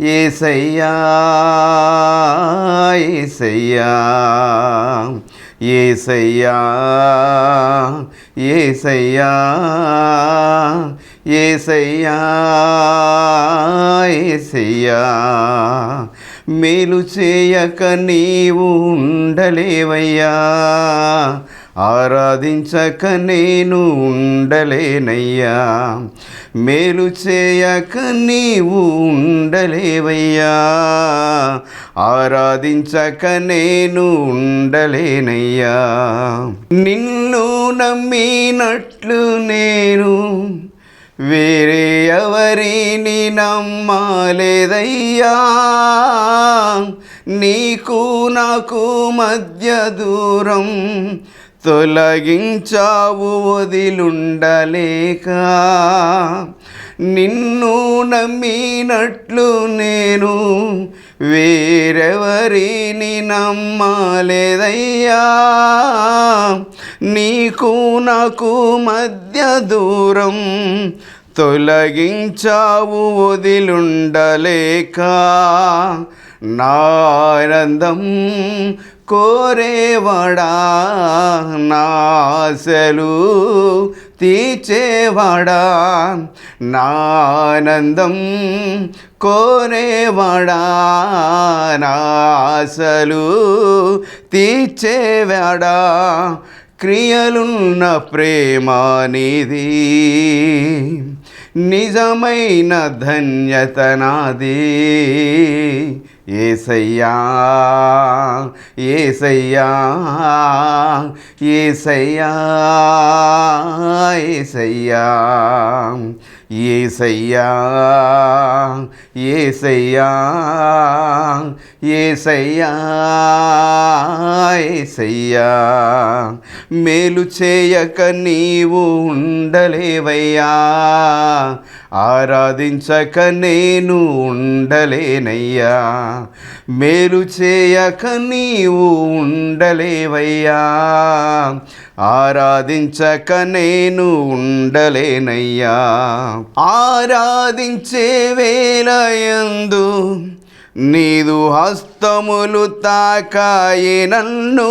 ఏసయ్యా ఏసయ్యా ఏసయ్యా ఏసయ్యా ఏసయ్యా ఏసయ్యా. మేలు చేయక నీవు ఉండలేవయ్యా. ఆరాధించక నేను ఉండలేనయ్యా. మేలు చేయక నీవు ఉండలేవయ్యా. ఆరాధించక నేను ఉండలేనయ్యా. నిన్ను నమ్మినట్లు నేను వేరే ఎవరిని నమ్మాలేదయ్యా. నీకు నాకు మధ్య దూరం తొలగించావు వదిలుండలేక. నిన్ను నమ్మినట్లు నేను వేరెవరిని నమ్మలేదయ్యా. నీకు నాకు మధ్య దూరం తొలగించావు వదిలుండలేక. నానందం కోరేవాడా? నాశలు తీర్చేవాడా? నానందం కోరేవాడా? నాశలు తీర్చేవాడా? క్రియలున్న ప్రేమ నీది నిజమైన ధన్యత నాది. ఏసయ్యా ఏసయ్యా ఏసయ్యా ఏసయ్యా ఏసయ్యా ఏసయ్యా ఏసయ్యా ఏసయ్యా. మేలు చేయక నీవు ఉండలేవయ్యా. ఆరాధించక నేను ఉండలేనయ్యా. మేలు చేయక నీవు ఉండలేవయ్యా. ఆరాధించక నేను ఉండలేనయ్యా. ఆరాధించే వేలయందు నీదు హస్తములు తాకాయే నన్ను.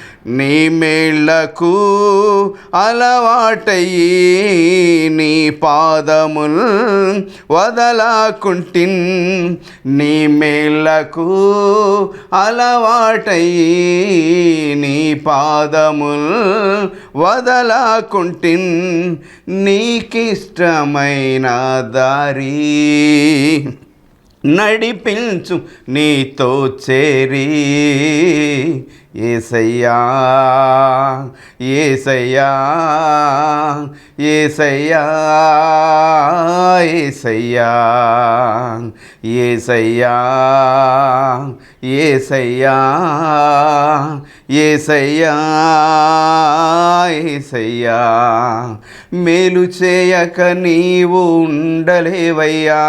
నీ మేళ్ళకు అలవాటయ్యి నీ పాదముల్ వదలాకుంటిన్. నీ మేళ్ళకు అలవాటయ్యి నీ పాదముల్ వదలాకుంటిన్. నీకిష్టమైన దారి నడిపించు నీతో చేరి ఏసయ్యా ఏసయ్యా ఏసయ్యా ఏసయ్యా ఏసయ్యా ఏసయ్యా ఏసయ్యా ఏసయ్యా మేలు చేయక నీవు ఉండలేవయ్యా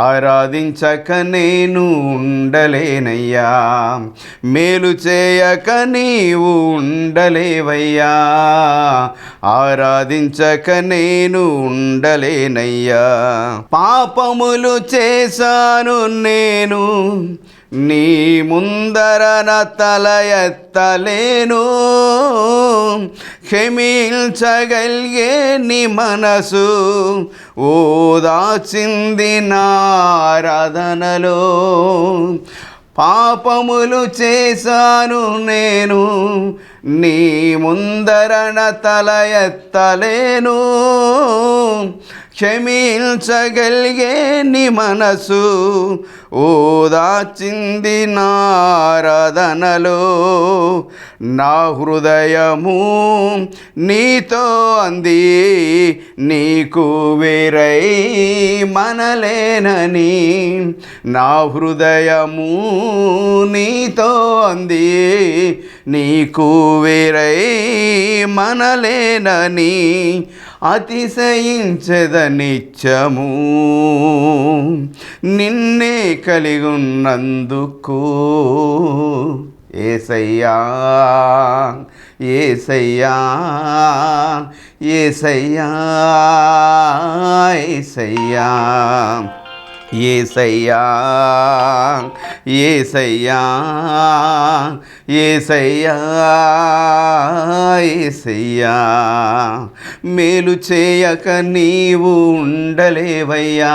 ఆరాధించక నేను ఉండలేనయ్యా మేలు చేయక నీవు ఉండలేవయ్యా ఆరాధించక నేను ఉండలేనయ్యా. పాపములు చేశాను నేను నీ ముందరన తల ఎత్తలేను. క్షమించగలిగే నీ మనసు ఓదాచింది నారాధనలో పాపములు చేశాను నేను నీ ముందరన తల ఎత్తలేను. క్షమించగలిగే నీ మనసు ఓదాచింది నారాధనలో నా హృదయము నీతో అంది నీకు వేరై మనలేనని. నా హృదయము నీతో అంది నీకు వేరై మనలేనని. అతిశయించద నిత్యము నిన్నే కలిగున్నందుకు. ఏసయ్యా ఏసయ్యా ఏసయ్యా ఏసయ్యా. ఏసయ్యా ఏసయ్యా ఏసయ్యా ఏసయ్యా మేలు చేయక నీవు ఉండలేవయ్యా.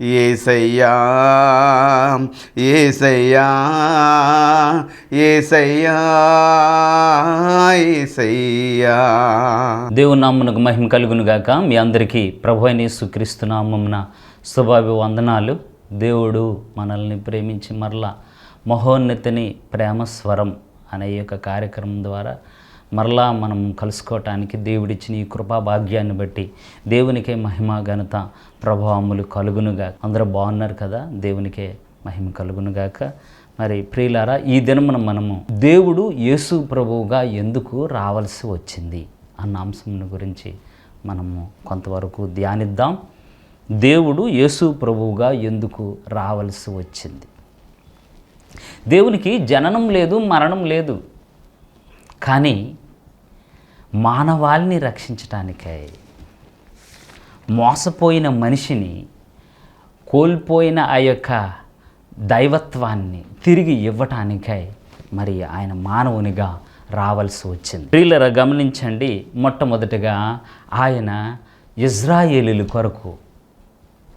ఏసయ్యా ఏసయ్యా ఏసయ్యా ఏసయ్యా. దేవుని నామునకు మహిమ కలుగును గాక మీ అందరికీ ప్రభు అయిన యేసుక్రీస్తు నామమున శుభాభివందనాలు. దేవుడు మనల్ని ప్రేమించి మరలా మహోన్నతిని ప్రేమ స్వరం అనే యొక్క కార్యక్రమం ద్వారా మరలా మనం కలుసుకోవటానికి దేవుడిచ్చిన ఈ కృపా భాగ్యాన్ని బట్టి దేవునికే మహిమ ఘనత ప్రభావములు కలుగునుగా అందరూ బాగున్నారు కదా? దేవునికే మహిమ కలుగునుగాక. మరి ప్రియులారా ఈ దినమున మనము దేవుడు యేసు ప్రభువుగా ఎందుకు రావాల్సి వచ్చింది అన్న అంశం గురించి మనము కొంతవరకు ధ్యానిద్దాం. దేవుడు యేసు ప్రభువుగా ఎందుకు రావాల్సి వచ్చింది? దేవునికి జననం లేదు మరణం లేదు. కానీ మానవాళిని రక్షించటానికై. మోసపోయిన మనిషిని కోల్పోయిన ఆ యొక్క దైవత్వాన్ని తిరిగి ఇవ్వటానికై మరి ఆయన మానవునిగా రావాల్సి వచ్చింది. ప్రియులరా గమనించండి మొట్టమొదటిగా ఆయన ఇజ్రాయేలీల కొరకు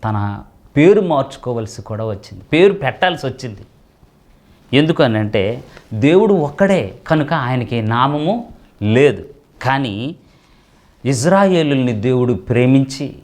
తన పేరు మార్చుకోవలసి కూడా వచ్చింది. పేరు పెట్టాల్సి వచ్చింది. ఎందుకనంటే దేవుడు ఒక్కడే కనుక ఆయనకి నామము లేదు. కానీ ఇజ్రాయేలుల్ని దేవుడు ప్రేమించి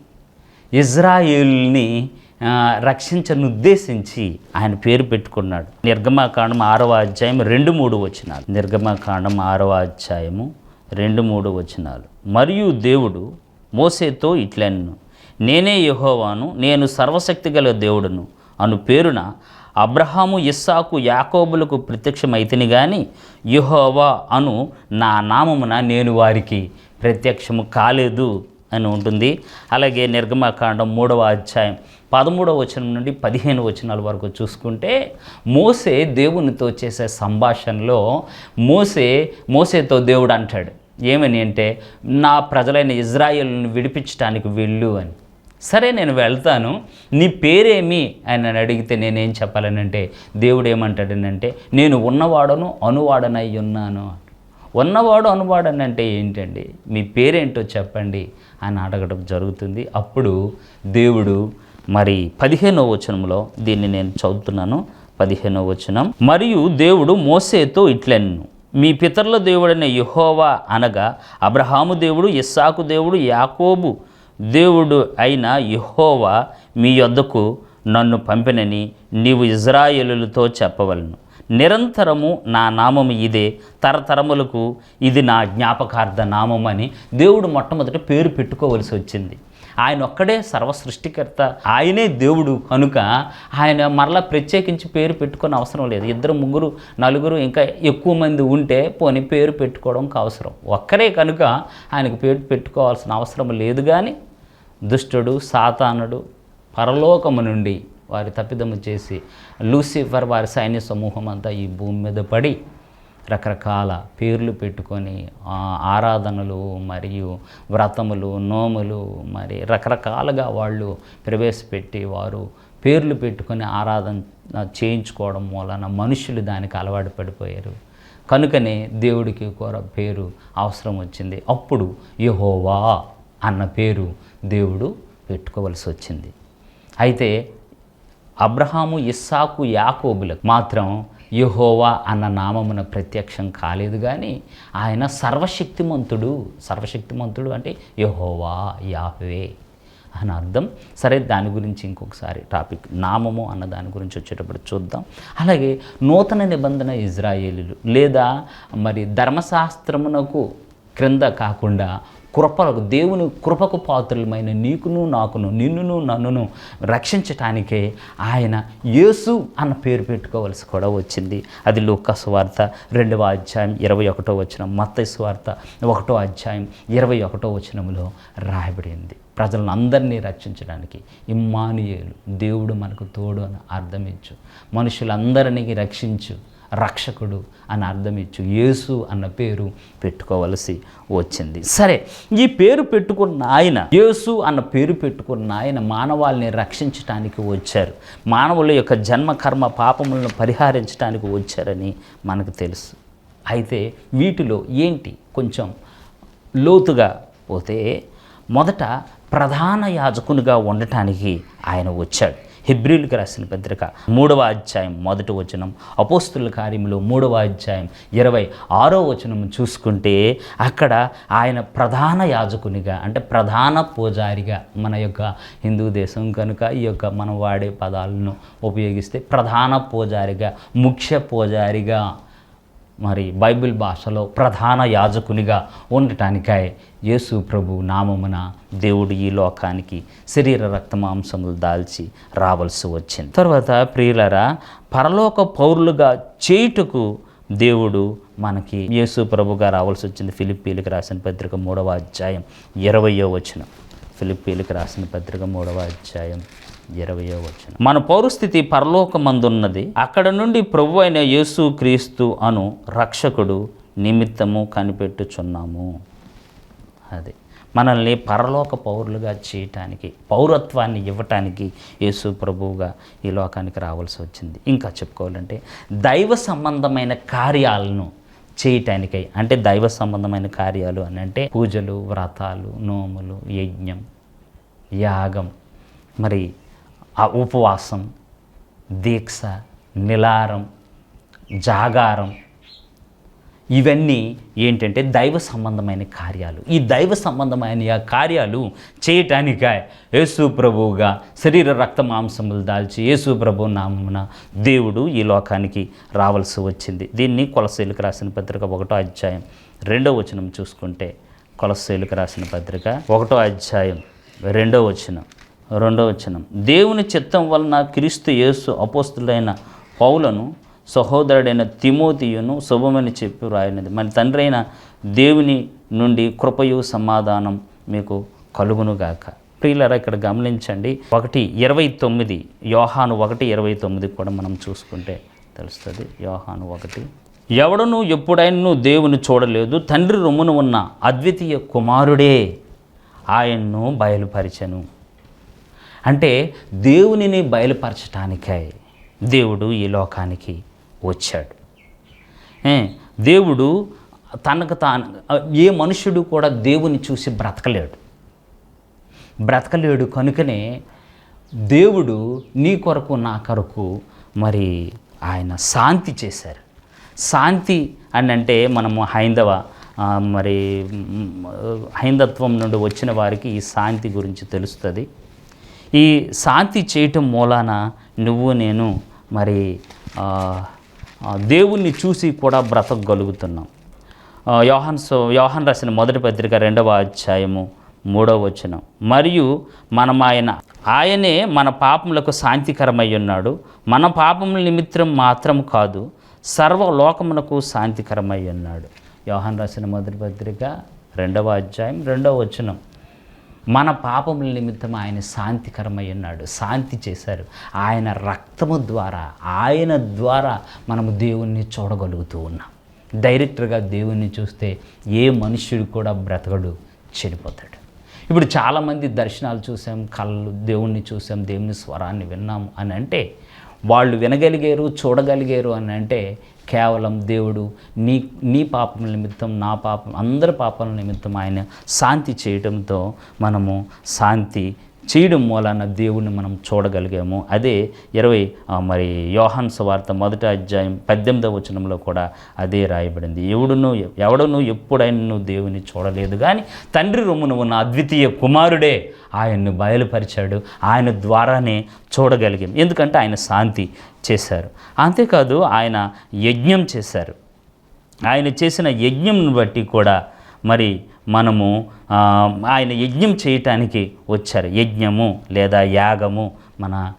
ఇజ్రాయేలుల్ని ఆ, రక్షించనుద్దేశించి ఆయన పేరు పెట్టుకున్నాడు. నిర్గమాకాండం ఆరవ అధ్యాయం రెండు మూడు వచనాలు. నిర్గమాకాండం ఆరవ అధ్యాయము రెండు మూడు వచనాలు. మరియు దేవుడు మోసేతో ఇట్లన్ను నేనే యహోవాను నేను సర్వశక్తి గల దేవుడును అను పేరున అబ్రహాము ఇస్సాకు యాకోబులకు ప్రత్యక్షమైతిని గాని యుహోవా అను నా నామమున నేను వారికి ప్రత్యక్షము కాలేదు అని ఉంటుంది. అలాగే నిర్గమకాండం మూడవ అధ్యాయం పదమూడవ వచనం నుండి పదిహేను వచనాల వరకు చూసుకుంటే మోసే దేవునితో చేసే సంభాషణలో మోసే మోసేతో దేవుడు అంటాడు. ఏమని అంటే నా ప్రజలైన ఇజ్రాయేల్ని విడిపించడానికి వెళ్ళు అని. సరే నేను వెళ్తాను. నీ పేరేమి? అని నన్ను అడిగితే నేనేం చెప్పాలనంటే దేవుడు ఏమంటాడనంటే నేను ఉన్నవాడను అనువాడనై ఉన్నాను. ఉన్నవాడు అనువాడనంటే ఏంటండి? మీ పేరేంటో చెప్పండి అని అడగడం జరుగుతుంది. అప్పుడు దేవుడు మరి పదిహేనో వచనంలో దీన్ని నేను చదువుతున్నాను. పదిహేనో వచనం. మరియు దేవుడు మోసేతో ఇట్లెన్ను. మీ పితరుల దేవుడైన యహోవా అనగా అబ్రహాము దేవుడు ఇస్సాకు దేవుడు యాకోబు దేవుడు అయిన యహోవా మీ యొద్దకు నన్ను పంపినని నీవు ఇజ్రాయేలులతో చెప్పవలను. నిరంతరము నా నామము ఇదే తరతరములకు ఇది నా జ్ఞాపకార్థ నామం అని దేవుడు మొట్టమొదట పేరు పెట్టుకోవలసి వచ్చింది. ఆయన ఒక్కడే సర్వ సృష్టికర్త ఆయనే దేవుడు కనుక ఆయన మరలా ప్రత్యేకించి పేరు పెట్టుకొని అవసరం లేదు. ఇద్దరు ముగ్గురు నలుగురు ఇంకా ఎక్కువ మంది ఉంటే పోనీ పేరు పెట్టుకోవడం అవసరం. ఒక్కరే కనుక ఆయనకు పేరు పెట్టుకోవాల్సిన అవసరం లేదు కానీ దుష్టుడు సాతానుడు పరలోకము నుండి వారి తప్పిదము చేసి లూసిఫర్ వారి సైన్య సమూహం అంతా ఈ భూమి మీద పడి రకరకాల పేర్లు పెట్టుకొని ఆరాధనలు మరియు వ్రతములు నోములు మరి రకరకాలుగా వాళ్ళు ప్రవేశపెట్టి వారు పేర్లు పెట్టుకొని ఆరాధన చేయించుకోవడం మూలన మనుషులు దానికి అలవాటు పడిపోయారు. కనుకనే దేవుడికి కూర పేరు అవసరం వచ్చింది. అప్పుడు యహోవా అన్న పేరు దేవుడు పెట్టుకోవలసి వచ్చింది. అయితే అబ్రహాము ఇస్సాకు యాకోబులకు మాత్రం యహోవా అన్న నామమున ప్రత్యక్షం కాలేదు కానీ ఆయన సర్వశక్తిమంతుడు సర్వశక్తిమంతుడు అంటే యహోవా యాహ్వే అని అర్థం. సరే దాని గురించి ఇంకొకసారి టాపిక్ నామము అన్న దాని గురించి వచ్చేటప్పుడు చూద్దాం. అలాగే నూతన నిబంధన ఇజ్రాయేలీలు లేదా మరి ధర్మశాస్త్రమునకు క్రింద కాకుండా కృపలకు దేవుని కృపకు పాత్రులమైన నీకును నాకును నిన్నును నన్నును రక్షించటానికే ఆయన యేసు అన్న పేరు పెట్టుకోవలసి కూడా వచ్చింది. అది లూకాస్ వార్త రెండవ అధ్యాయం ఇరవై ఒకటో వచనం మత్తయి వార్త ఒకటో అధ్యాయం ఇరవై ఒకటో వచనంలో రాయబడింది ప్రజలను అందరినీ రక్షించడానికి ఇమ్మానియేలు దేవుడు మనకు తోడు అని అర్థమించు మనుషులందరినీ రక్షించు. రక్షకుడు అని అర్థం ఇచ్చు యేసు అన్న పేరు పెట్టుకోవలసి వచ్చింది. సరే ఈ పేరు పెట్టుకున్న ఆయన యేసు అన్న పేరు పెట్టుకున్న ఆయన మానవాళ్ళని రక్షించటానికి వచ్చారు. మానవుల యొక్క జన్మ కర్మ పాపములను పరిహారించడానికి వచ్చారని మనకు తెలుసు. అయితే వీటిలో ఏంటి? కొంచెం లోతుగా పోతే మొదట ప్రధాన యాజకునిగా ఉండటానికి ఆయన వచ్చాడు. హిబ్రిల్కి రాసిన పత్రిక మూడవ అధ్యాయం మొదటి వచనం అపోస్తుల కార్యములో మూడవ అధ్యాయం ఇరవై ఆరో వచనం చూసుకుంటే అక్కడ ఆయన ప్రధాన యాజకునిగా అంటే ప్రధాన పూజారిగా మన యొక్క హిందూ దేశం కనుక ఈ యొక్క మనం వాడే పదాలను ఉపయోగిస్తే ప్రధాన పూజారిగా ముఖ్య పూజారిగా మరి బైబిల్ భాషలో ప్రధాన యాజకునిగా ఉండటానికై యేసు ప్రభు నామమున దేవుడు ఈ లోకానికి శరీర రక్తమాంసములు దాల్చి రావాల్సి వచ్చింది. తర్వాత ప్రియులరా పరలోక పౌరులుగా చేయుటకు దేవుడు మనకి యేసు ప్రభుగా రావాల్సి వచ్చింది. ఫిలిప్పీలకు రాసిన పత్రిక మూడవ అధ్యాయం ఇరవయో వచనం. ఫిలిప్పీలకు రాసిన పత్రిక మూడవ అధ్యాయం ఇరవయో వచ్చిన మన పౌరస్థితి పరలోకమందున్నది. అక్కడ నుండి ప్రభు అయిన యేసు క్రీస్తు అను రక్షకుడు నిమిత్తము కనిపెట్టుచున్నాము. అది మనల్ని పరలోక పౌరులుగా చేయటానికి పౌరత్వాన్ని ఇవ్వటానికి యేసు ప్రభువుగా ఈ లోకానికి రావాల్సి వచ్చింది. ఇంకా చెప్పుకోవాలంటే దైవ సంబంధమైన కార్యాలను చేయటానికై అంటే దైవ సంబంధమైన కార్యాలు అని అంటే పూజలు వ్రతాలు నోములు యజ్ఞం యాగం. మరి ఆ ఉపవాసం దీక్ష నిలారం జాగారం ఇవన్నీ ఏంటంటే దైవ సంబంధమైన కార్యాలు. ఈ దైవ సంబంధమైన కార్యాలు చేయటానిక యేసు ప్రభువుగా శరీర రక్త మాంసములు దాల్చి యేసు ప్రభు నామమున దేవుడు ఈ లోకానికి రావాల్సి వచ్చింది. దీన్ని కొలసేలుకు రాసిన పత్రిక ఒకటో అధ్యాయం రెండో వచనం చూసుకుంటే కొలసేలుకు రాసిన పత్రిక ఒకటో అధ్యాయం రెండో వచనం. రెండవ వచనం. దేవుని చిత్తం వలన క్రీస్తు యేసు అపోస్తులైన పౌలను సహోదరుడైన తిమోతియును శుభమని చెప్పి రాయనది మన తండ్రి అయిన దేవుని నుండి కృపయు సమాధానం మీకు కలుగునుగాక ప్రియులరా ఇక్కడ గమనించండి. ఒకటి ఇరవై తొమ్మిది యోహాను ఒకటి ఇరవై తొమ్మిది కూడా మనం చూసుకుంటే తెలుస్తుంది. యోహాను ఒకటి. ఎవడను ఎప్పుడైనా దేవుని చూడలేదు తండ్రి రొమ్మున ఉన్న అద్వితీయ కుమారుడే ఆయన్ను బయలుపరిచను. అంటే దేవునిని బయలుపరచటానికై దేవుడు ఈ లోకానికి వచ్చాడు. దేవుడు తనకు తాను ఏ మనుషుడు కూడా దేవుని చూసి బ్రతకలేడు. బ్రతకలేడు కనుకనే దేవుడు నీ కొరకు నా కొరకు మరి ఆయన శాంతి చేశారు. శాంతి అని అంటే మనము హైందవ మరి హైందత్వం నుండి వచ్చిన వారికి ఈ శాంతి గురించి తెలుస్తుంది. ఈ శాంతి చేయటం మూలాన నువ్వు నేను మరి దేవుణ్ణి చూసి కూడా బ్రతకగలుగుతున్నాం. యోహన్ సో యోహన్ రాసిన మొదటి పత్రిక రెండవ అధ్యాయము మూడవ వచనం. మరియు మనం ఆయన ఆయనే మన పాపములకు శాంతికరమై ఉన్నాడు. మన పాపముల నిమిత్తం మాత్రం కాదు సర్వలోకమునకు శాంతికరమై ఉన్నాడు. యోహన్ రాసిన మొదటి పత్రిక రెండవ అధ్యాయం రెండవ వచనం. మన పాపముల నిమిత్తం ఆయన శాంతికరమై ఉన్నాడు. శాంతి చేశారు. ఆయన రక్తము ద్వారా ఆయన ద్వారా మనము దేవుణ్ణి చూడగలుగుతూ ఉన్నాం. డైరెక్టర్గా దేవుణ్ణి చూస్తే ఏ మనుష్యుడు కూడా బ్రతకడు చెడిపోతాడు. ఇప్పుడు చాలామంది దర్శనాలు చూసాం కళ్ళు దేవుణ్ణి చూసాం దేవుని స్వరాన్ని విన్నాం అని అంటే వాళ్ళు వినగలిగారు చూడగలిగారు అని అంటే కేవలం దేవుడు నీ నీ పాపం నిమిత్తం నా పాపం అందరి పాపల నిమిత్తం ఆయన శాంతి చేయడంతో మనము శాంతి చేయడం మూలాన దేవుణ్ణి మనం చూడగలిగాము. అదే ఇరవై మరి యోహన్ సువార్త మొదటి అధ్యాయం పద్దెనిమిదవ వచనంలో కూడా అదే రాయబడింది. ఎవడును ఎవడను ఎప్పుడైనా దేవుని చూడలేదు. కానీ తండ్రి రొమ్మున ఉన్న అద్వితీయ కుమారుడే ఆయన్ను బయలుపరిచాడు. ఆయన ద్వారానే చూడగలిగాం. ఎందుకంటే ఆయన శాంతి చేశారు. అంతేకాదు ఆయన యజ్ఞం చేశారు. ఆయన చేసిన యజ్ఞంను బట్టి కూడా మరి మనము ఆయన యజ్ఞం చేయటానికి వచ్చారు. యజ్ఞము లేదా యాగము మన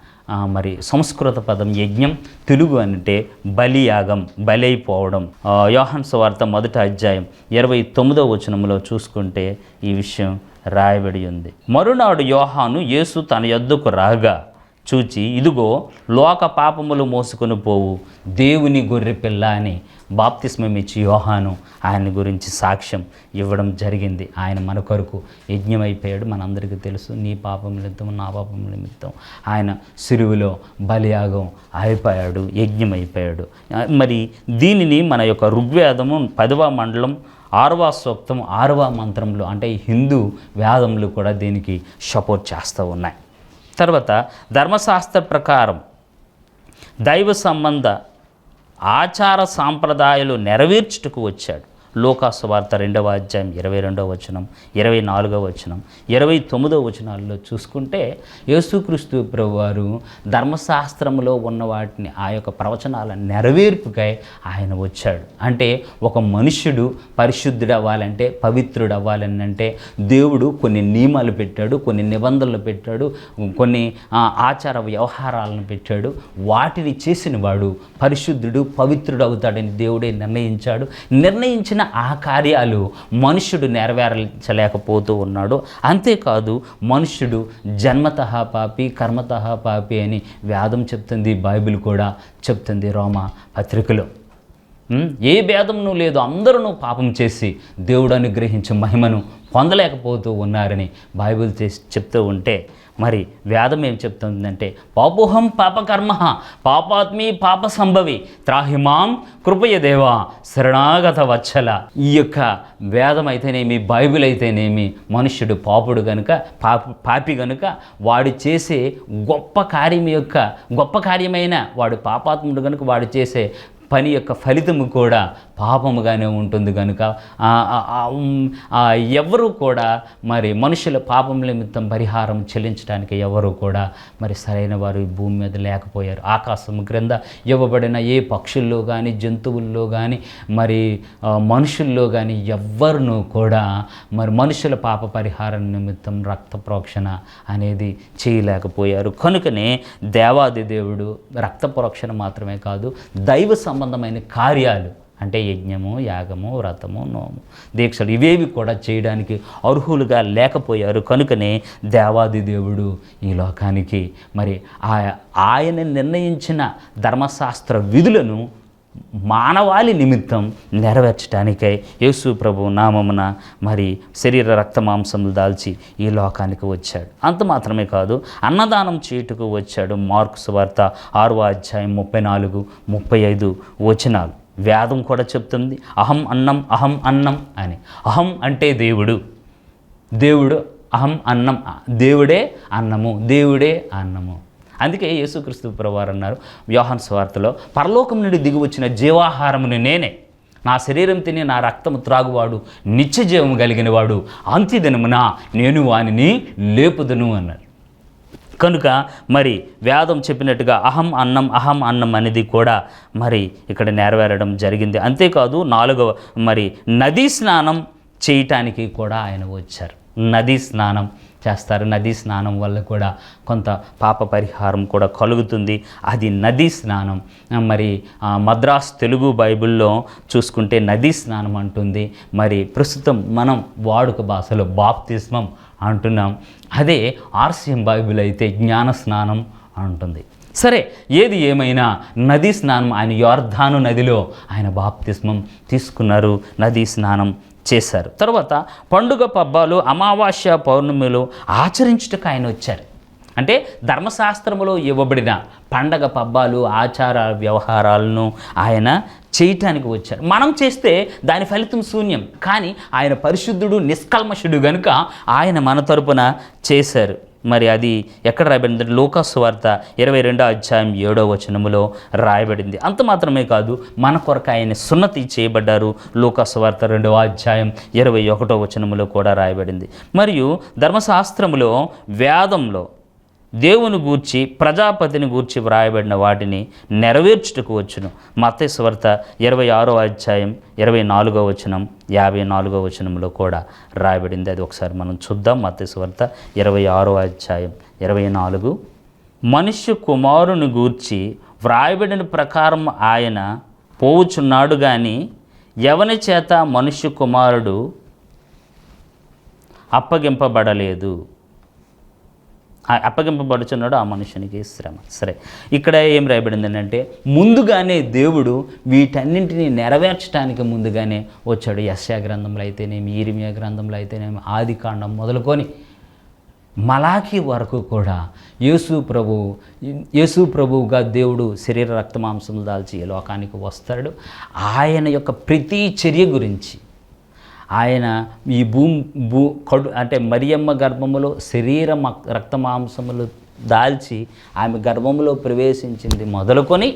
మరి సంస్కృత పదం యజ్ఞం తెలుగు అంటే బలియాగం బలైపోవడం. యోహన్ యోహాన్ సువార్త మొదటి అధ్యాయం ఇరవై తొమ్మిదో వచనంలో చూసుకుంటే ఈ విషయం రాయబడి ఉంది. మరునాడు యోహాను యేసు తన యొద్దకు రాగా చూచి ఇదిగో లోక పాపములు మోసుకొని పోవు. దేవుని గొర్రె పిల్ల అని బాప్తిస్మం ఇచ్చి యోహాను ఆయన గురించి సాక్ష్యం ఇవ్వడం జరిగింది. ఆయన మన కొరకు యజ్ఞమైపోయాడు. మనందరికీ తెలుసు నీ పాపం నిమిత్తం నా పాపం నిమిత్తం ఆయన సిరువులో బలియాగం అయిపోయాడు యజ్ఞమైపోయాడు. మరి దీనిని మన యొక్క ఋగ్వేదము పదవ మండలం ఆరవ సూక్తం ఆరవ మంత్రంలో అంటే హిందూ వేదములు కూడా దీనికి సపోర్ట్ చేస్తూ ఉన్నాయి. తర్వాత ధర్మశాస్త్ర ప్రకారం దైవ సంబంధ ఆచార సాంప్రదాయాలు నెరవేర్చుటకు వచ్చాడు. లోకాసు వార్త రెండవ అధ్యాయం ఇరవై రెండవ వచనం ఇరవై నాలుగవ వచనం ఇరవై తొమ్మిదవ వచనాల్లో చూసుకుంటే యేసుక్రీస్తు ప్రభువారు ధర్మశాస్త్రంలో ఉన్న వాటిని ఆ యొక్క ప్రవచనాల నెరవేర్పుకై ఆయన వచ్చాడు. అంటే ఒక మనుష్యుడు పరిశుద్ధుడు అవ్వాలంటే పవిత్రుడు అవ్వాలని అంటే దేవుడు కొన్ని నియమాలు పెట్టాడు కొన్ని నిబంధనలు పెట్టాడు కొన్ని ఆచార వ్యవహారాలను పెట్టాడు. వాటిని చేసిన వాడు పరిశుద్ధుడు పవిత్రుడు అవుతాడని దేవుడే నిర్ణయించాడు. నిర్ణయించిన ఆ కార్యాలు మనుష్యుడు నెరవేర్చలేకపోతూ ఉన్నాడు. అంతేకాదు మనుష్యుడు జన్మతః పాపి కర్మతః పాపి అని వేదం చెప్తుంది బైబిల్ కూడా చెప్తుంది రోమా పత్రికలో. ఏ భేదమును లేదు. అందరూ పాపం చేసి దేవుడు అనుగ్రహించే మహిమను పొందలేకపోతూ ఉన్నారని బైబిల్ చేసి చెప్తూ ఉంటే మరి వేదం ఏం చెప్తుందంటే పాపోహం పాపకర్మ పాపాత్మి పాప సంభవి త్రాహిమాం కృపయదేవా శరణాగత వచ్చల ఈ యొక్క వేదం అయితేనేమి బైబిల్ అయితేనేమి మనుష్యుడు పాపుడు గనుక పాప పాపి గనుక వాడు చేసే గొప్ప కార్యం యొక్క గొప్ప కార్యమైన వాడు పాపాత్ముడు గనుక వాడు చేసే పని యొక్క ఫలితము కూడా పాపముగానే ఉంటుంది కనుక ఆ- ఎవరు కూడా మరి మనుషుల పాపం నిమిత్తం పరిహారం చెల్లించడానికి ఎవరు కూడా మరి సరైన వారు ఈ భూమి మీద లేకపోయారు. ఆకాశం క్రింద ఇవ్వబడిన ఏ పక్షుల్లో కానీ జంతువుల్లో కానీ మరి మనుషుల్లో కానీ ఎవ్వరును కూడా మరి మనుషుల పాప పరిహారం నిమిత్తం రక్త ప్రోక్షణ అనేది చేయలేకపోయారు. కనుకనే దేవాది దేవుడు రక్త ప్రోక్షణ మాత్రమే కాదు దైవ సంబంధమైన కార్యాలు అంటే యజ్ఞము యాగము వ్రతము నోము. దీక్షలు ఇవేవి కూడా చేయడానికి అర్హులుగా లేకపోయారు కనుకనే దేవాది దేవుడు ఈ లోకానికి. మరి ఆ ఆయన నిర్ణయించిన ధర్మశాస్త్ర విధులను మానవాళి నిమిత్తం నెరవేర్చడానికై యేసు ప్రభు నామమున మరి శరీర రక్త మాంసములు దాల్చి ఈ లోకానికి వచ్చాడు. అంత మాత్రమే కాదు అన్నదానం చేయుటకు వచ్చాడు మార్క్స్ వార్త ఆరో అధ్యాయం ముప్పై నాలుగు ముప్పై ఐదు వచనాలు. వేదం కూడా చెప్తుంది. అహం అన్నం అహం అన్నం అని. అహం అంటే దేవుడు. దేవుడు అహం అన్నం దేవుడే అన్నము దేవుడే అన్నము. అందుకే యేసుక్రీస్తు ప్రభువారు అన్నారు వ్యూహాన్ స్వార్థలో పరలోకం నుండి దిగి వచ్చిన జీవాహారముని నేనే. నా శరీరం తిని నా రక్తము త్రాగువాడు నిత్య జీవము కలిగిన వాడు అంత్యదినమున నేను వానిని లేపుదును అన్నారు కనుక మరి వేదం చెప్పినట్టుగా అహం అన్నం అహం అన్నం అనేది కూడా మరి ఇక్కడ నెరవేరడం జరిగింది. అంతేకాదు నాలుగవ మరి నదీ స్నానం చేయటానికి కూడా ఆయన వచ్చారు. నదీ స్నానం చేస్తారు. నదీ స్నానం వల్ల కూడా కొంత పాప పరిహారం కూడా కలుగుతుంది. అది నదీ స్నానం. మరి మద్రాస్ తెలుగు బైబిల్లో చూసుకుంటే నదీ స్నానం అంటుంది. మరి ప్రస్తుతం మనం వాడుక భాషలో బాప్తిస్మం అంటున్నాం. అదే ఆర్సిఎం బైబిల్ అయితే జ్ఞాన స్నానం అంటుంది. సరే ఏది ఏమైనా నదీ స్నానం ఆయన యోర్ధాను నదిలో ఆయన బాప్తిస్మం తీసుకున్నారు నదీ స్నానం చేశారు. తర్వాత పండుగ పబ్బాలు అమావాస్య పౌర్ణమిలు ఆచరించుటకు ఆయన వచ్చారు. అంటే ధర్మశాస్త్రములో ఇవ్వబడిన పండగ పబ్బాలు ఆచార వ్యవహారాలను ఆయన చేయటానికి వచ్చారు. మనం చేస్తే దాని ఫలితం శూన్యం. కానీ ఆయన పరిశుద్ధుడు నిష్కల్మషుడు గనుక ఆయన మన తరపున చేశారు. మరి అది ఎక్కడ రాయబడింది లోకాసు వార్త ఇరవై రెండో అధ్యాయం ఏడో వచనములో రాయబడింది. అంత మాత్రమే కాదు మన కొరకు ఆయన సున్నతి చేయబడ్డారు. లోకాసు వార్త రెండవ అధ్యాయం ఇరవై ఒకటో వచనములో కూడా రాయబడింది. మరియు ధర్మశాస్త్రములో వేదంలో దేవుని గూర్చి ప్రజాపతిని గూర్చి వ్రాయబడిన వాటిని నెరవేర్చుటకు వచ్చును. మత్తేశ్వార్త ఇరవై ఆరో అధ్యాయం ఇరవై నాలుగో వచనం యాభై నాలుగో వచనంలో కూడా రాయబడింది. అది ఒకసారి మనం చూద్దాం. మత్తేశ్వార్త ఇరవై ఆరో అధ్యాయం ఇరవై నాలుగు. మనుష్య కుమారుని గూర్చి వ్రాయబడిన ప్రకారం ఆయన పోవుచున్నాడు కానీ ఎవని చేత మనుష్య కుమారుడు అప్పగింపబడలేదు? అప్పగింపబడుచున్నాడు ఆ మనుషునికి శ్రమ. సరే ఇక్కడ ఏం రాయబడింది అంటే ముందుగానే దేవుడు వీటన్నింటినీ నెరవేర్చడానికి ముందుగానే వచ్చాడు. యశ్యా గ్రంథంలో అయితేనేమి ఈరిమియా గ్రంథంలో అయితేనేమి ఆది కాండం మొదలుకొని మలాఖీ వరకు కూడా యేసు ప్రభు యేసు ప్రభువుగా దేవుడు శరీర రక్తమాంసములు దాల్చి లోకానికి వస్తాడు. ఆయన యొక్క ప్రతి చర్య గురించి ఆయన ఈ భూమి భూ కడు అంటే మరియమ్మ గర్భములో శరీర రక్తమాంసములు దాల్చి ఆమె గర్భములో ప్రవేశించింది మొదలుకొని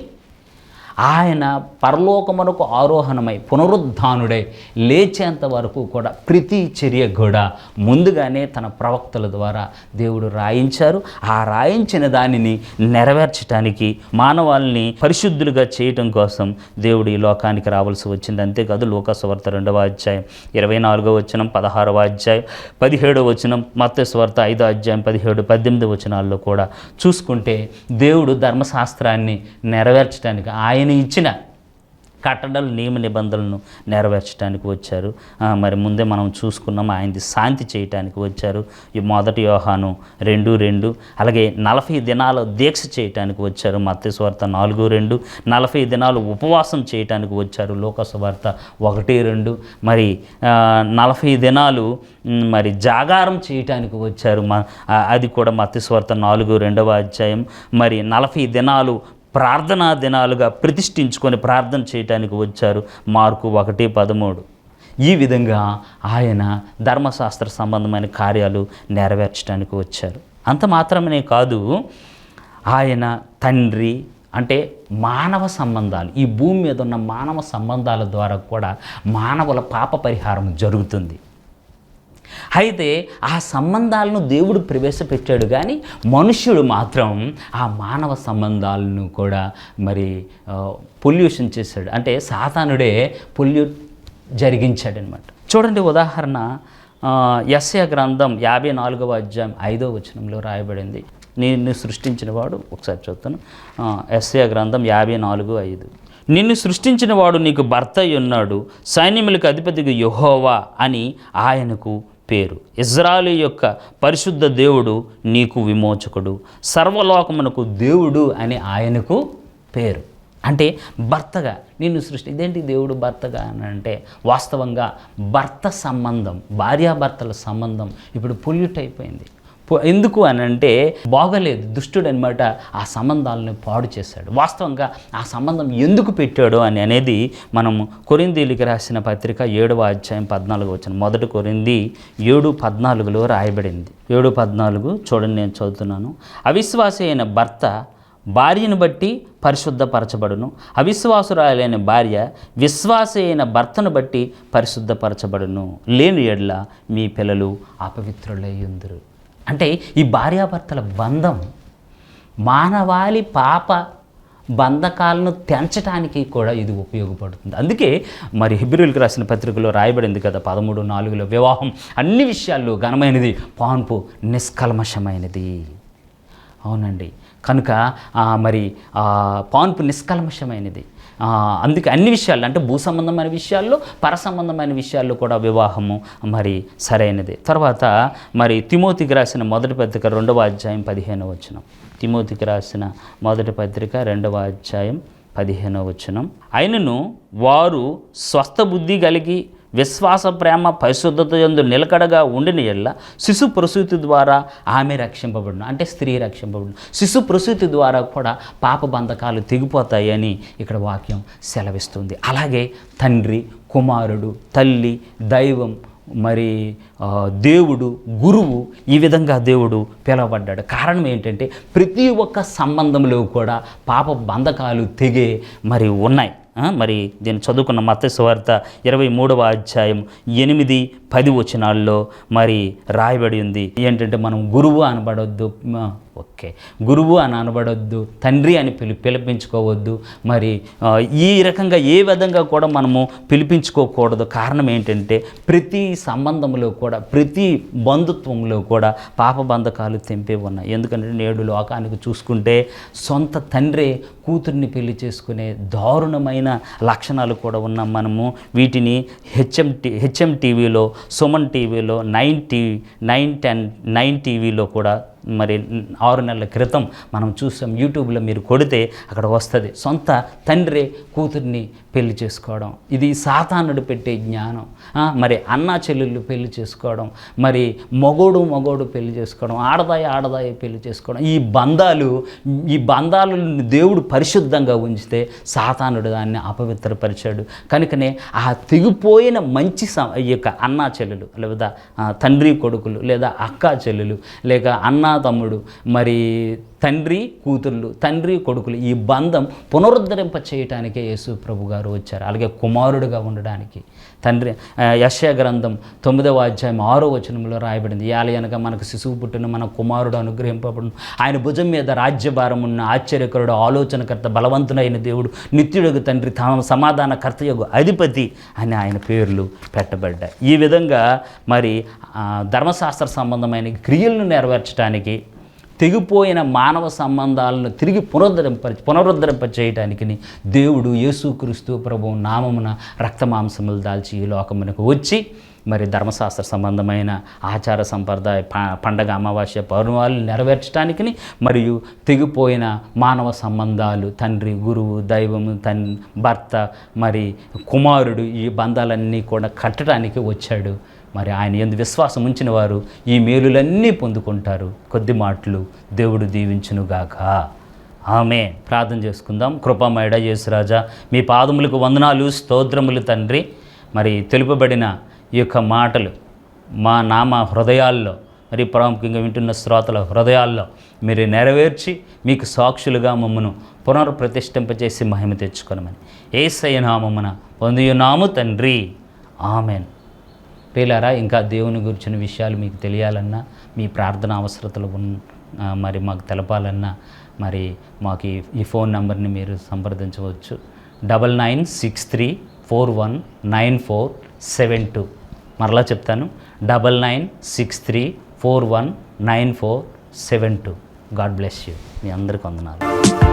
ఆయన పరలోకమునకు ఆరోహణమై పునరుద్ధానుడై లేచేంత వరకు కూడా ప్రతి చర్య కూడా ముందుగానే తన ప్రవక్తల ద్వారా దేవుడు రాయించారు. ఆ రాయించిన దానిని నెరవేర్చడానికి మానవాళ్ళని పరిశుద్ధులుగా చేయటం కోసం దేవుడు ఈ లోకానికి రావాల్సి వచ్చింది. అంతేకాదు లోకస్వార్త రెండవ అధ్యాయం ఇరవై నాలుగో వచనం పదహారవ అధ్యాయం పదిహేడవ వచనం మత్స్వార్త ఐదో అధ్యాయం పదిహేడు పద్దెనిమిది వచనాల్లో కూడా చూసుకుంటే దేవుడు ధర్మశాస్త్రాన్ని నెరవేర్చడానికి ఆయన ఇచ్చిన కట్టడలు నియమ నిబంధనలను నెరవేర్చడానికి వచ్చారు. మరి ముందే మనం చూసుకున్నాం ఆయనది శాంతి చేయటానికి వచ్చారు. ఈ మొదటి యోహాను రెండు రెండు అలాగే నలభై దినాలు దీక్ష చేయటానికి వచ్చారు. మత్స్వార్త నాలుగు రెండు నలభై దినాలు ఉపవాసం చేయటానికి వచ్చారు. లోకస్వార్త ఒకటి రెండు మరి నలభై దినాలు మరి జాగారం చేయటానికి వచ్చారు. మ అది కూడా మత్స్వార్త నాలుగు రెండవ అధ్యాయం. మరి నలభై దినాలు ప్రార్థనా దినాలుగా ప్రతిష్ఠించుకొని ప్రార్థన చేయటానికి వచ్చారు. మార్కు ఒకటి పదమూడు. ఈ విధంగా ఆయన ధర్మశాస్త్ర సంబంధమైన కార్యాలు నెరవేర్చడానికి వచ్చారు. అంత మాత్రమే కాదు ఆయన తండ్రి అంటే మానవ సంబంధాలు ఈ భూమి మీద ఉన్న మానవ సంబంధాల ద్వారా కూడా మానవుల పాప పరిహారం జరుగుతుంది. అయితే ఆ సంబంధాలను దేవుడు ప్రవేశపెట్టాడు కానీ మనుష్యుడు మాత్రం ఆ మానవ సంబంధాలను కూడా మరి పొల్యూషన్ చేశాడు. అంటే సాతానుడే పొల్యూట్ జరిగించాడనమాట చూడండి ఉదాహరణ యస్య గ్రంథం యాభై నాలుగవ అధ్యాయం ఐదో వచనంలో రాయబడింది. నిన్ను సృష్టించిన వాడు ఒకసారి చూస్తాను ఎస్ఏ గ్రంథం యాభై నాలుగు ఐదు. నిన్ను సృష్టించిన వాడు నీకు భర్త ఉన్నాడు. సైన్యములకు అధిపతిగా యహోవా అని ఆయనకు పేరు. ఇజ్రాయలు యొక్క పరిశుద్ధ దేవుడు నీకు విమోచకుడు. సర్వలోకమునకు దేవుడు అని ఆయనకు పేరు. అంటే భర్తగా నిన్ను సృష్టి ఇదేంటి దేవుడు భర్తగా అని అంటే వాస్తవంగా భర్త సంబంధం భార్యాభర్తల సంబంధం ఇప్పుడు పొల్యూట్ అయిపోయింది. ఎందుకు అని అంటే బాగలేదు. దుష్టుడు అనమాట ఆ సంబంధాలను పాడు చేశాడు. వాస్తవంగా ఆ సంబంధం ఎందుకు పెట్టాడు అని అనేది మనం కొరిందీలికి రాసిన పత్రిక ఏడవ అధ్యాయం పద్నాలుగు వచ్చిన మొదటి కొరింది ఏడు పద్నాలుగులో రాయబడింది. ఏడు పద్నాలుగు చూడండి నేను చదువుతున్నాను. అవిశ్వాస అయిన భర్త భార్యను బట్టి పరిశుద్ధపరచబడును. అవిశ్వాసురాలైన భార్య విశ్వాస అయిన భర్తను బట్టి పరిశుద్ధపరచబడును. లేని ఎడ్ల మీ పిల్లలు అపవిత్రులై ఉందరు. అంటే ఈ భార్యాభర్తల బంధం మానవాళి పాప బంధకాలను తెంచడానికి కూడా ఇది ఉపయోగపడుతుంది. అందుకే మరి హిబ్రిల్కి రాసిన పత్రికలో రాయబడింది కదా పదమూడు నాలుగులో వివాహం అన్ని విషయాల్లో ఘనమైనది పాన్పు నిష్కల్మషమైనది. అవునండి. కనుక మరి పాన్పు నిష్కల్మషమైనది. అందుకే అన్ని విషయాలు అంటే భూ సంబంధమైన విషయాల్లో పర సంబంధమైన విషయాల్లో కూడా వివాహము మరి సరైనది. తర్వాత మరి తిమోతికి రాసిన మొదటి పత్రిక రెండవ అధ్యాయం పదిహేనవ వచనం. తిమోతికి రాసిన మొదటి పత్రిక రెండవ అధ్యాయం పదిహేనవ వచనం. అయినను వారు స్వస్థ బుద్ధి కలిగి విశ్వాస ప్రేమ పరిశుద్ధత ఎందు నిలకడగా ఉండిన ఎల్ల శిశు ప్రసూతి ద్వారా ఆమె రక్షింపబడును అంటే స్త్రీ రక్షింపబడును. శిశు ప్రసూతి ద్వారా కూడా పాప బంధకాలు తెగిపోతాయని ఇక్కడ వాక్యం సెలవిస్తుంది. అలాగే తండ్రి కుమారుడు తల్లి దైవం మరి దేవుడు గురువు ఈ విధంగా దేవుడు పిలవబడ్డాడు. కారణం ఏంటంటే ప్రతి ఒక్క సంబంధంలో కూడా పాప బంధకాలు తెగే మరి ఉన్నాయి. మరి దీన్ని చదువుకున్న మత సువార్త ఇరవై మూడవ అధ్యాయం ఎనిమిది పది వచనాల్లో మరి రాయబడి ఉంది. ఏంటంటే మనం గురువు అనబడొద్దు. ఓకే. గురువు అని అనబడొద్దు తండ్రి అని పిలి పిలిపించుకోవద్దు. మరి ఈ రకంగా ఏ విధంగా కూడా మనము పిలిపించుకోకూడదు. కారణం ఏంటంటే ప్రతి సంబంధంలో కూడా ప్రతి బంధుత్వంలో కూడా పాప బంధకాలు తెంపే ఉన్నాయి. ఎందుకంటే నేడు లోకానికి చూసుకుంటే సొంత తండ్రి కూతుర్ని పెళ్ళి చేసుకునే దారుణమైన లక్షణాలు కూడా ఉన్నాం మనము. వీటిని హెచ్ఎం టీ హెచ్ఎం టీవీలో సుమన్ టీవీలో nine TV nine ten nine టీవీలో కూడా మరి ఆరు నెలల క్రితం మనం చూసాం యూట్యూబ్లో మీరు కొడితే అక్కడ వస్తుంది. సొంత తండ్రి కూతుర్ని పెళ్ళి చేసుకోవడం. ఇది సాతానుడు పెట్టే జ్ఞానం. మరి అన్నా చెల్లెళ్ళు పెళ్ళి చేసుకోవడం. మరి మగోడు మగోడు పెళ్ళి చేసుకోవడం. ఆడదాయి ఆడదాయి పెళ్ళి చేసుకోవడం. ఈ బంధాలు ఈ బంధాలను దేవుడు పరిశుద్ధంగా ఉంచితే సాతానుడు దాన్ని అపవిత్రపరిచాడు. కనుకనే ఆ తెగిపోయిన మంచి ఈ యొక్క అన్నా చెల్లెలు లేదా తండ్రి కొడుకులు లేదా అక్క చెల్లెలు లేక అన్నా తమ్ముడు మరి తండ్రి కూతుర్లు తండ్రి కొడుకులు ఈ బంధం పునరుద్ధరింప చేయటానికే యేసు ప్రభు గారు వచ్చారు. అలాగే కుమారుడుగా ఉండడానికి. తండ్రి యశయ గ్రంథం తొమ్మిదవ అధ్యాయం ఆరో వచనంలో రాయబడింది. యాలి మనకు శిశువు పుట్టిన మన కుమారుడు అనుగ్రహింపబడును. ఆయన భుజం మీద రాజ్యభారం ఉన్న ఆశ్చర్యకరుడు ఆలోచనకర్త బలవంతుడైన దేవుడు నిత్యుడగు తండ్రి తమ సమాధానకర్త యొక్క అధిపతి అని ఆయన పేర్లు పెట్టబడ్డాయి. ఈ విధంగా మరి ధర్మశాస్త్ర సంబంధమైన క్రియలను నెరవేర్చడానికి తెగిపోయిన మానవ సంబంధాలను తిరిగి పునరుద్ధరింప పునరుద్ధరింప చేయటానికి దేవుడు యేసుక్రీస్తు ప్రభు నామమున రక్తమాంసములు దాల్చి ఈ లోకమునకు వచ్చి మరి ధర్మశాస్త్ర సంబంధమైన ఆచార సంప్రదాయ ప- పండగ అమావాస్య పౌర్ణమాలు నెరవేర్చడానికి మరియు తెగిపోయిన మానవ సంబంధాలు తండ్రి గురువు దైవము తన్ భర్త మరి కుమారుడు ఈ బంధాలన్నీ కూడా కట్టడానికి వచ్చాడు. మరి ఆయన ఎందు విశ్వాసం ఉంచిన వారు ఈ మేలులన్నీ పొందుకుంటారు. కొద్ది మాటలు దేవుడు దీవించునుగాక. ఆమె ప్రార్థన చేసుకుందాం. కృపమయడ యేసురాజా మీ పాదములకు వందనాలు స్తోత్రములు తండ్రి. మరి తెలుపబడిన ఈ యొక్క మాటలు మా నామ హృదయాల్లో మరి ప్రాముఖ్యంగా వింటున్న శ్రోతల హృదయాల్లో మీరు నెరవేర్చి మీకు సాక్షులుగా మమ్మను పునర్ప్రతిష్ఠింపచేసి మహిమ తెచ్చుకొనమని ఏసయ్య నామమున పొందియున్నాము తండ్రి. ఆమెన్. పేలారా ఇంకా దేవుని గురించిన విషయాలు మీకు తెలియాలన్నా మీ ప్రార్థన అవసరతలు ఉన్ మరి మాకు తెలపాలన్నా మరి మాకు ఈ- ఫోన్ నెంబర్ని మీరు సంప్రదించవచ్చు. Double nine six three four one nine four seven two. మరలా చెప్తాను. Double nine six three four one nine four seven two. God bless you. మీ అందరికి వందనాలు.